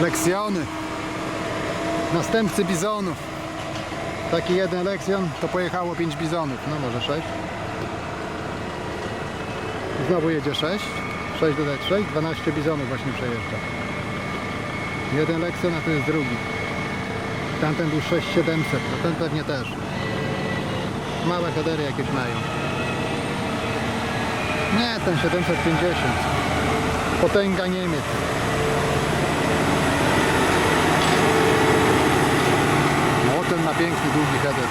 Leksjony. Następcy bizonów. Taki jeden lekcjon, to pojechało 5 bizonów. No może 6. Znowu jedzie 6. 6 dodać 6, 12 bizonów właśnie przejeżdża. Jeden lekcjon, a to jest drugi. Tamten był 6700, a ten pewnie też. Małe headery jakieś mają. Nie, ten 750. Potęga Niemiec. No ten ma piękny, długi header.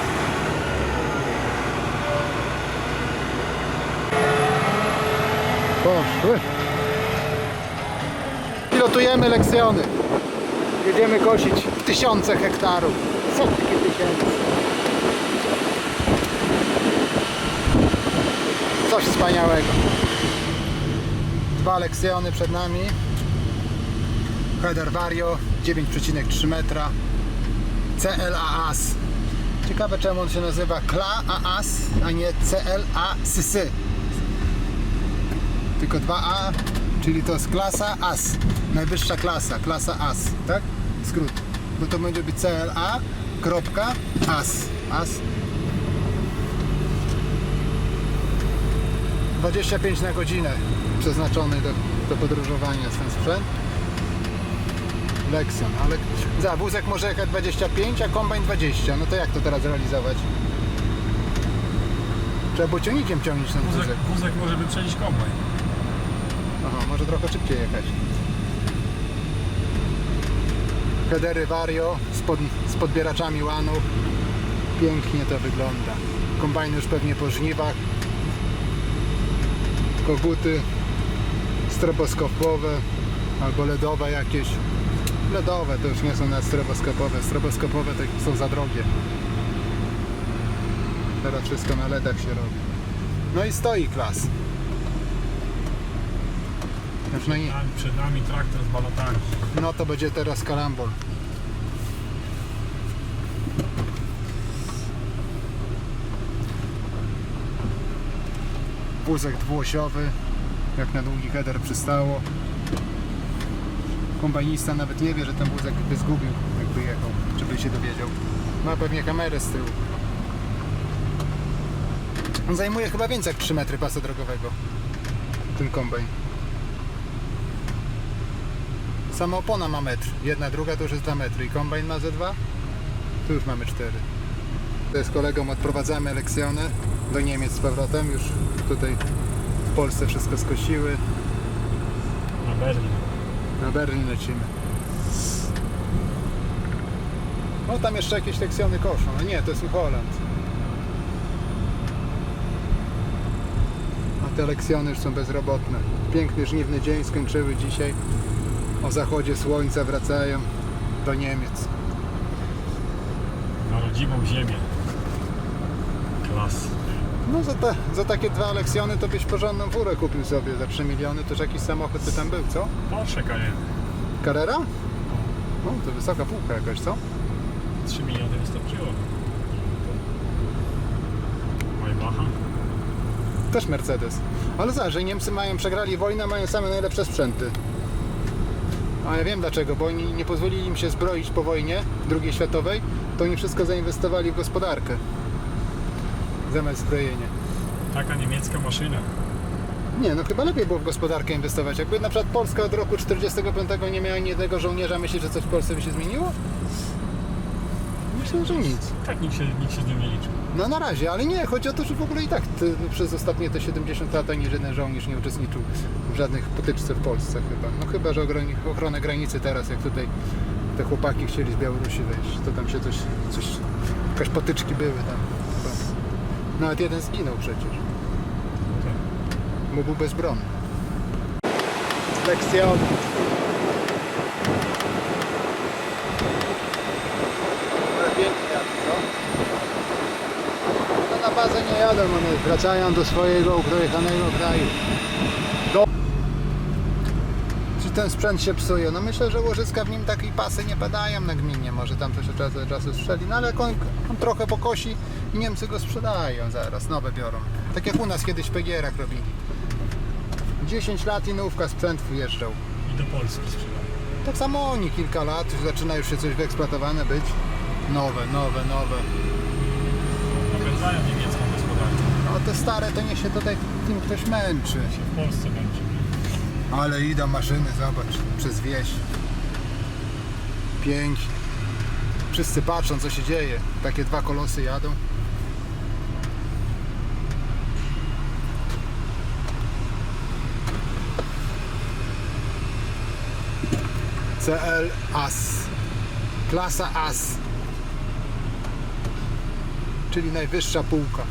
Poszły. Pilotujemy lekcjony. Jedziemy kosić tysiące hektarów. Setki tysięcy. Coś wspaniałego. Dwa lekcjony przed nami. Header Vario 9,3 metra. CLAAS. Ciekawe czemu on się nazywa CLAAS, a nie CLASS. Tylko 2A, czyli to jest klasa AS. Najwyższa klasa, klasa AS, tak? Skrót. Bo to będzie być CLA, kropka, AS. AS. 25 na godzinę przeznaczony do, do podróżowania ten sprzęt. Lexon, ale za wózek może jechać 25, a kombajn 20. No to jak to teraz realizować? Trzeba było ciągnikiem ciągnić ten Wózek, wózek. wózek może wyprzedzić kombajn. Aha, może trochę szybciej jechać. Headery Vario z, pod, z podbieraczami łanów. Pięknie to wygląda. Kombajny już pewnie po żniwach. Koguty stroboskopowe albo LEDowe jakieś. LEDowe to już nie są na stroboskopowe. Stroboskopowe to są za drogie. Teraz wszystko na LEDach się robi. No i stoi klas. Już na nie, przed nami traktor z balotami. no to będzie teraz karambol. Wózek dwuosiowy, jak na długi header przystało. Kombajnista nawet nie wie, że ten wózek by zgubił, jakby jechał, żeby się dowiedział. Ma pewnie kamerę z tyłu. On zajmuje chyba więcej jak 3 metry pasa drogowego. Ten kombajn. Sama opona ma metr. Jedna, druga to już jest 2 metry. I kombajn ma ze 2? Tu już mamy 4. To z kolegą odprowadzamy lekcjony do Niemiec z powrotem. Już tutaj w Polsce wszystko skosiły. Na Berlin. Na Berlin lecimy. No tam jeszcze jakieś lekcjony koszą. No nie, to jest Holland. A te lekcjony już są bezrobotne. Piękny, żniwny dzień skończyły dzisiaj. O zachodzie słońca wracają do Niemiec. Na rodzimą ziemię. Klas. No za, te, za takie dwa lekcjony to byś porządną furę kupił sobie za 3 miliony. To już jakiś samochód by tam był, co? Porsche Cayenne. Carrera? No to wysoka półka jakaś, co? 3 miliony wystarczyło. Maybacha. Też Mercedes. Ale zobacz, że Niemcy mają, przegrali wojnę, mają same najlepsze sprzęty. A ja wiem dlaczego, bo oni nie pozwolili im się zbroić po wojnie II światowej, to oni wszystko zainwestowali w gospodarkę. Zamiast zbrojenie. Taka niemiecka maszyna. Nie, no chyba lepiej było w gospodarkę inwestować. Jakby na przykład Polska od roku 45 nie miała ani jednego żołnierza, myślisz, że coś w Polsce by się zmieniło? Myślę, że nic. Tak nikt się, nikt się z nim nie liczył. No na razie, ale nie, chodzi o to, że w ogóle i tak ty, przez ostatnie te 70 lat ani jeden żołnierz nie uczestniczył w żadnych potyczce w Polsce chyba. No chyba, że ochronę granicy teraz, jak tutaj te chłopaki chcieli z Białorusi wejść, to tam się coś, coś jakaś potyczki były tam. Nawet jeden zginął przecież, bo był bezbronny. Lekcjon. Ale pięknie jadą, co? No na bazę nie jadą, one wracają do swojego ukrojechanego kraju. Do... Ten sprzęt się psuje? No myślę, że łożyska w nim takiej pasy nie padają na gminie. Może tam coś od czasu do czasu strzeli, no ale on, on trochę pokosi i Niemcy go sprzedają zaraz, nowe biorą. Tak jak u nas kiedyś w PGR-ach robili. 10 lat i nówka sprzęt wjeżdżał. I do Polski sprzedał. Tak samo oni kilka lat, zaczyna już się coś wyeksploatowane być. Nowe, nowe, nowe. Napędzają niemiecką gospodarkę. No te stare to nie się tutaj tym ktoś męczy. Się w Polsce będzie. Ale idą maszyny, zobacz, przez wieś. Pięknie. Wszyscy patrzą, co się dzieje. Takie dwa kolosy jadą. CL AS. Klasa AS. Czyli najwyższa półka.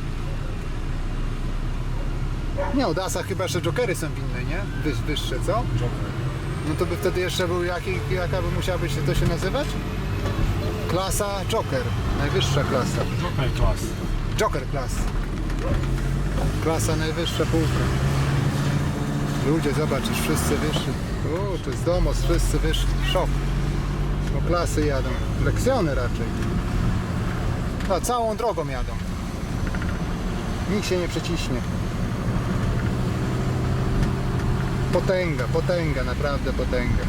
Nie, od ASA chyba jeszcze jokery są winne, nie? Wyż, wyższe, co? Joker. No to by wtedy jeszcze był jaki, jaka by musiała być to się nazywać? Klasa Joker, najwyższa klasa. Joker class. Joker class. Klasa najwyższa półka. Ludzie, zobacz, już wszyscy wyszli. O, to jest domos, wszyscy wyszli. Szok. Bo klasy jadą. Lekcjony raczej. No, całą drogą jadą. Nikt się nie przeciśnie. Potęga, potęga, naprawdę potęga.